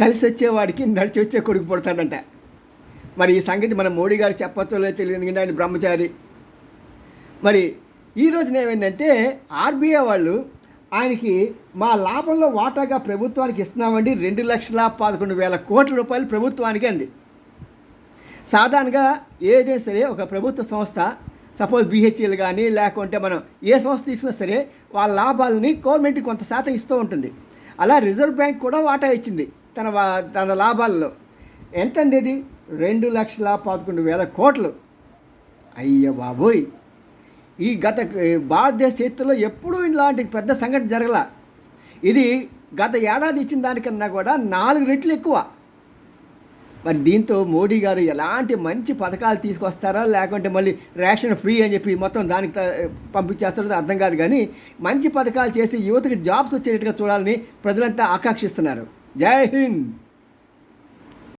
కలిసి వచ్చేవాడికి నడిచి వచ్చే కొడుకు పుడతాడంట. మరి ఈ సంగతి మన మోడీ గారు చెప్పచ్చో తెలియదు ఆయన బ్రహ్మచారి. మరి ఈ రోజున ఏమైందంటే ఆర్బీఐ వాళ్ళు ఆయనకి మా లాభంలో వాటాగా ప్రభుత్వానికి ఇస్తున్నామండి రెండు లక్షల పదకొండు వేల కోట్ల రూపాయలు ప్రభుత్వానికి అంది. సాధారణంగా ఏదైనా సరే ఒక ప్రభుత్వ సంస్థ సపోజ్ బిహెచ్ఎల్ కానీ లేకుంటే మనం ఏ సంస్థ తీసుకున్నా సరే వాళ్ళ లాభాలని గవర్నమెంట్కి కొంత శాతం ఇస్తూ ఉంటుంది. అలా రిజర్వ్ బ్యాంక్ కూడా వాటా ఇచ్చింది. తన వా- తన లాభాల్లో. ఎంత అండి ఇది రెండు లక్షల పదకొండు వేల కోట్లు. అయ్య బాబోయ్! ఈ గత భారతదేశ చరిత్రలో ఎప్పుడూ ఇలాంటి పెద్ద సంఘటన జరగల. ఇది గత ఏడాది ఇచ్చిన దానికన్నా కూడా నాలుగు రెట్లు ఎక్కువ. మరి దీంతో మోడీ గారు ఎలాంటి మంచి పథకాలు తీసుకొస్తారో లేకుంటే మళ్ళీ రేషన్ ఫ్రీ అని చెప్పి మొత్తం దానికి త- పంపించేస్తారో అర్థం కాదు కానీ మంచి పథకాలు చేసి యువతకి జాబ్స్ వచ్చేటట్టుగా చూడాలని ప్రజలంతా ఆకాంక్షిస్తున్నారు. जय हिंद